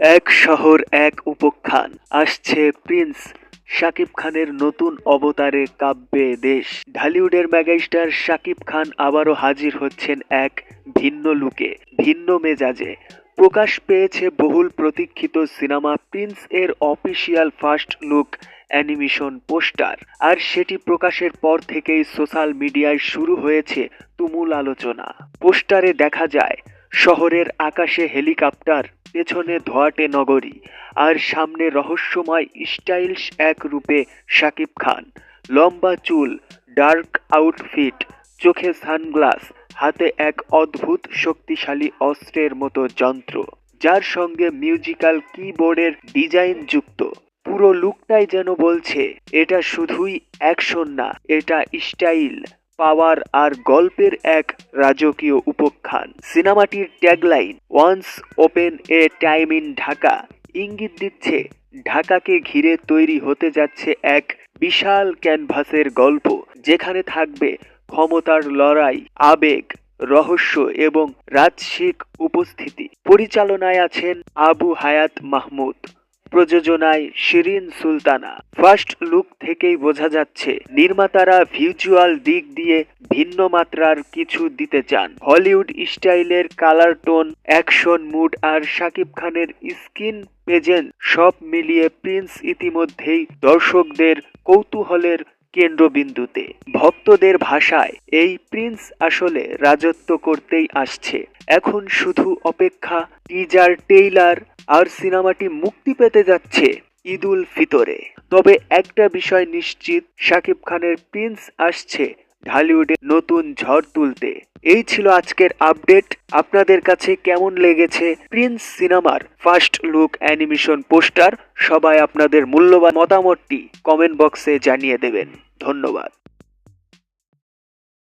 এক শহর, এক উপখ্যান। আসছে প্রিন্স শাকিব খানের নতুন অবতারে কাব্যে দেশ। ঢালিউডের মেগাস্টার শাকিব খান আবারও হাজির হচ্ছেন এক ভিন্ন লুকে, ভিন্ন মেজাজে। প্রকাশ পেয়েছে বহুল প্রতীক্ষিত সিনেমা প্রিন্স এর official first look animation poster. আর সেটি প্রকাশের পর থেকেই সোশ্যাল মিডিয়ায় শুরু হয়েছে তুমুল আলোচনা। পোস্টারে দেখা যায় শহরের আকাশে হেলিকপ্টার, পেছনে ধোয়াটে নগরী আর সামনে রহস্যময় স্টাইলস এক রূপে শাকিব খান। লম্বা চুল, ডার্ক আউটফিট, চোখে সানগ্লাস, হাতে এক অদ্ভুত শক্তিশালী অস্ত্রের মতো যন্ত্র, যার সঙ্গে মিউজিক্যাল কিবোর্ডের ডিজাইন যুক্ত। পুরো লুকটাই যেন বলছে, এটা শুধুই অ্যাকশন না, এটা স্টাইল। পাওয়ার আর গল্পের এক রাজকীয় উপখ্যান। সিনেমাটির tagline once upon a time in Dhaka ইঙ্গিত দিচ্ছে, ঢাকাকে ঘিরে তৈরি হতে যাচ্ছে এক বিশাল ক্যানভাসের গল্প, যেখানে থাকবে ক্ষমতার লড়াই, আবেগ, রহস্য এবং রাজসিক উপস্থিতি। পরিচালনায় আছেন আবু হায়াত মাহমুদ। প্রযোজনায় শিরিন সুলতানা। ফার্স্ট লুক থেকেই বোঝা যাচ্ছে, নির্মাতারা ভিজুয়াল দিক দিয়ে ভিন্ন মাত্রার কিছু দিতে চান। হলিউড স্টাইলের কালার টোন অ্যাকশন মুড আর শাকিব খানের স্কিন পেজেন্ট সব মিলিয়ে প্রিন্স ইতিমধ্যেই দর্শকদের কৌতূহলের কেন্দ্রবিন্দুতে। ভক্তদের ভাষায় এই প্রিন্স আসলে রাজত্ব করতেই আসছে। এখন শুধু অপেক্ষা টিজার টেইলার আর সিনেমাটি মুক্তি পেতে যাচ্ছে ঈদুল ফিতরে। তবে একটা বিষয় নিশ্চিত, শাকিব খানের প্রিন্স আসছে ঢালিউডে নতুন ঝড় তুলতে। এই ছিল আজকের আপডেট। আপনাদের কাছে কেমন লেগেছে প্রিন্স সিনেমার ফার্স্ট লুক অ্যানিমেশন পোস্টার? সবাই আপনাদের মূল্যবান মতামতটি কমেন্ট বক্সে জানিয়ে দেবেন। ধন্যবাদ।